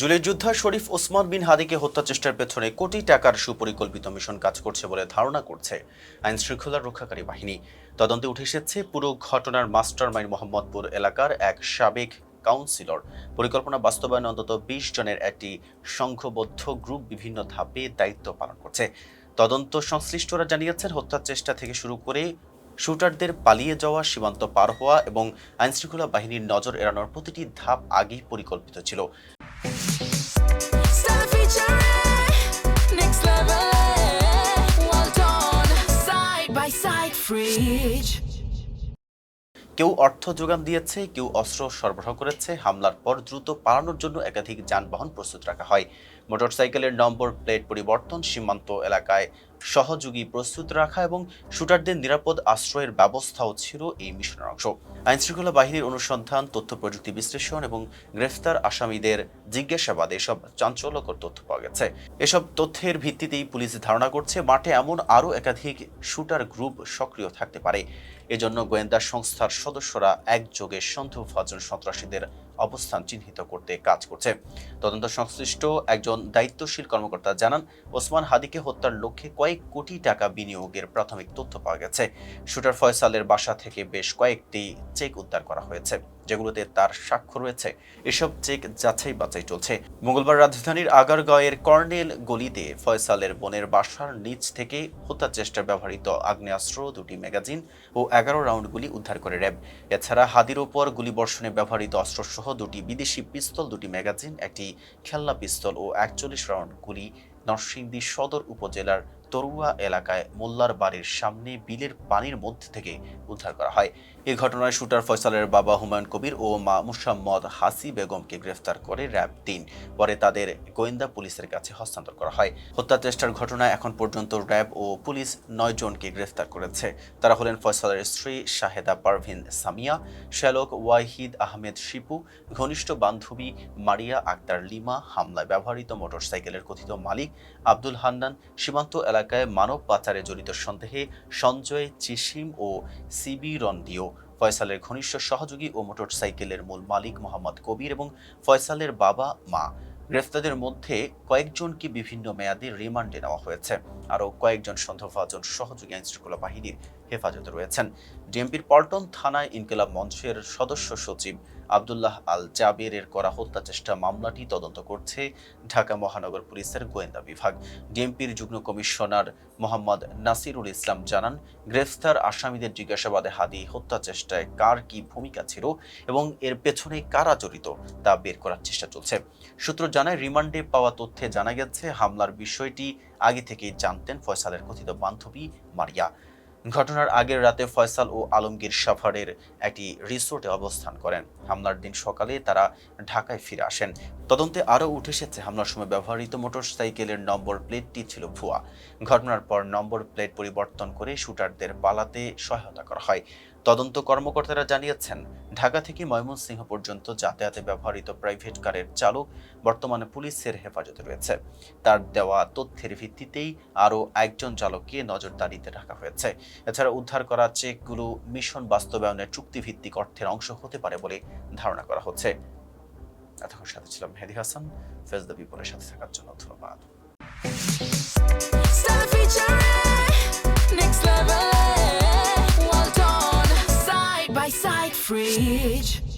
জুলাই যোদ্ধা শরীফ ওসমান বিন হাদিকে হত্যা চেষ্টার পেছনে কোটি টাকার সুপরিকল্পিত মিশন কাজ করছে বলে ধারণা করছে আইন শৃঙ্খলা রক্ষাকারী বাহিনী। তদন্তে উঠে এসেছে পুরো ঘটনার মাস্টার মাইন্ড মোহাম্মদপুর এলাকার এক সাবেক কাউন্সিলর। পরিকল্পনা বাস্তবায়নে অন্তত বিশ জনের একটি সংঘবদ্ধ গ্রুপ বিভিন্ন ধাপে দায়িত্ব পালন করছে। তদন্ত সংশ্লিষ্টরা জানিয়েছেন, হত্যার চেষ্টা থেকে শুরু করে শুটারদের পালিয়ে যাওয়া, সীমান্ত পার হওয়া এবং আইনশৃঙ্খলা বাহিনীর নজর এড়ানোর প্রতিটি ধাপ আগেই পরিকল্পিত ছিল। কেউ অর্থ যোগান দিয়েছে, কেউ অস্ত্র সরবরাহ করেছে, হামলার পর দ্রুত পালানোর জন্য একাধিক যানবাহন প্রস্তুত রাখা হয়। মোটরসাইকেলের নম্বর প্লেট পরিবর্তন সীমান্ত এলাকায় সহযোগী প্রস্তুত রাখা এবং শুটারদের নিরাপদ আশ্রয়ের ব্যবস্থাও ছিল এই মিশনের অংশ। আইনশৃঙ্খলা বাহিনীর অনুসন্ধান, তথ্য প্রযুক্তি বিশ্লেষণ এবং গ্রেফতার আসামিদের জিজ্ঞাসাবাদে, এসব চাঞ্চল্যকর তথ্য পাওয়া গেছে। এসব তথ্যের ভিত্তিতেই পুলিশ ধারণা করছে, মাঠে এমন আরও একাধিক শুটার গ্রুপ সক্রিয় থাকতে পারে। এজন্য গোয়েন্দা সংস্থার সদস্যরা একযোগে সন্দেহভাজন সন্ত্রাসীদের অবস্থান চিহ্নিত করতে কাজ করছে। তদন্ত সংশ্লিষ্ট একজন দায়িত্বশীল কর্মকর্তা জানান, ওসমান হাদিকে হত্যার লক্ষ্যে কয়েক কোটি টাকা বিনিয়োগের প্রাথমিক তথ্য পাওয়া গেছে। শুটার ফয়সালের বাসা থেকে বেশ কয়েকটি চেক উদ্ধার করা হয়েছে। যেগুলোতে তার স্বাক্ষর রয়েছে। এসব চেক যাচাই বাছাই চলছে। মঙ্গলবার রাজধানীর আগারগাঁওয়ের কর্নেল গলিতে ফয়সালের বোনের বাসার নিচ থেকে হত্যা চেষ্টায় ব্যবহৃত আগ্নেয়াস্ত্র, দুটি ম্যাগাজিন ও এগারো রাউন্ড গুলি উদ্ধার করে র্যাব। এছাড়া হাদির ওপর গুলিবর্ষণে ব্যবহৃত অস্ত্রসহ দুটি বিদেশি পিস্তল, দুটি ম্যাগাজিন, একটি খেলনা পিস্তল ও একচল্লিশ রাউন্ড গুলি নরসিংদী সদর উপজেলার তরুয়া এলাকায় মোল্লার বাড়ির সামনে বিলের পানির মধ্যে থেকে উদ্ধার করা হয়। এ ঘটনায় শুটার ফয়সালের বাবা হুমায়ুন কবির ও মা মুসাম্মদ হাসি বেগমকে গ্রেফতার করে র্যাব তিন। পরে তাদের গোয়েন্দা পুলিশের কাছে হস্তান্তর করা হয়। হত্যা চেষ্টার ঘটনায় এখন পর্যন্ত র্যাব ও পুলিশ নয় জনকে গ্রেফতার করেছে। তারা হলেন ফয়সালের স্ত্রী শাহেদা পারভিন সামিয়া, শ্যালক ওয়াহিদ আহমেদ শিপু, ঘনিষ্ঠ বান্ধবী মারিয়া আক্তার লিমা, হামলায় ব্যবহৃত মোটরসাইকেলের কথিত মালিক আব্দুল হান্নান, সীমান্ত এলাকায় মানব পাচারে জড়িত সন্দেহে সঞ্জয় চিসিম ও সিবি রন্দিও ফয়সালের ঘনিষ্ঠ সহযোগী ও মোটরসাইকেলের মূল মালিক মোহাম্মদ কবির এবং ফয়সালের বাবা, মা। গ্রেফতারদের মধ্যে কয়েকজনকে বিভিন্ন মেয়াদে রিমান্ডে নেওয়া হয়েছে। আরও কয়েকজন সন্দেহভাজন সহযোগী আইনশৃঙ্খলা বাহিনীর হেফাজতে রয়েছেন। ডিএমপির পল্টন থানায় ইনকিলাব মঞ্চের সদস্য সচিব আবদুল্লাহ আল জাবেরের করা হত্যা চেষ্টা মামলাটি তদন্ত করছে ঢাকা মহানগর পুলিশের গোয়েন্দা বিভাগ। ডিএমপির যুগ্ম কমিশনার মোহাম্মদ নাসিরুল ইসলাম জানান, গ্রেফতার আসামিদের জিজ্ঞাসাবাদে হাদি হত্যা চেষ্টায় কার কি ভূমিকা ছিল এবং এর পেছনে কারা জড়িত তা বের করার চেষ্টা চলছে। সূত্র জানায়, রিমান্ডে পাওয়া তথ্যে জানা গেছে, হামলার বিষয়টি আগে থেকেই জানতেন ফয়সালের কথিত বান্ধবী মারিয়া। ঘটনার আগের রাতে ফয়সাল ও আলমগীর সাফারের একটি রিসোর্টে অবস্থান করেন। হামলার দিন সকালে তারা ঢাকায় ফিরে আসেন। তদন্তে আরও উঠে এসেছে হামলার সময় ব্যবহৃত মোটরসাইকেলের নম্বর প্লেটটি ছিল ভুয়া। ঘটনার পর নম্বর প্লেট পরিবর্তন করে শুটারদের পালাতে সহায়তা করা হয়। তদন্ত কর্মকর্তারা জানিয়েছেন, ঢাকা থেকে ময়মনসিংহ পর্যন্ত যাতায়াতে ব্যবহৃত প্রাইভেট কারের চালক বর্তমানে পুলিশের হেফাজতে রয়েছে। তার দেওয়া তথ্যের ভিত্তিতেই আরও একজন চালককে নজরদারিতে রাখা হয়েছে। এছাড়া উদ্ধার করা চেকগুলো মিশন বাস্তবায়নের চুক্তিভিত্তিক অর্থের অংশ হতে পারে বলে ধারণা করা হচ্ছে। এতক্ষণ সাথে ছিলাম মেহেদি হাসান। ফেজ দ্য পিপলের সাথে থাকার জন্য ধন্যবাদ। By side, fridge.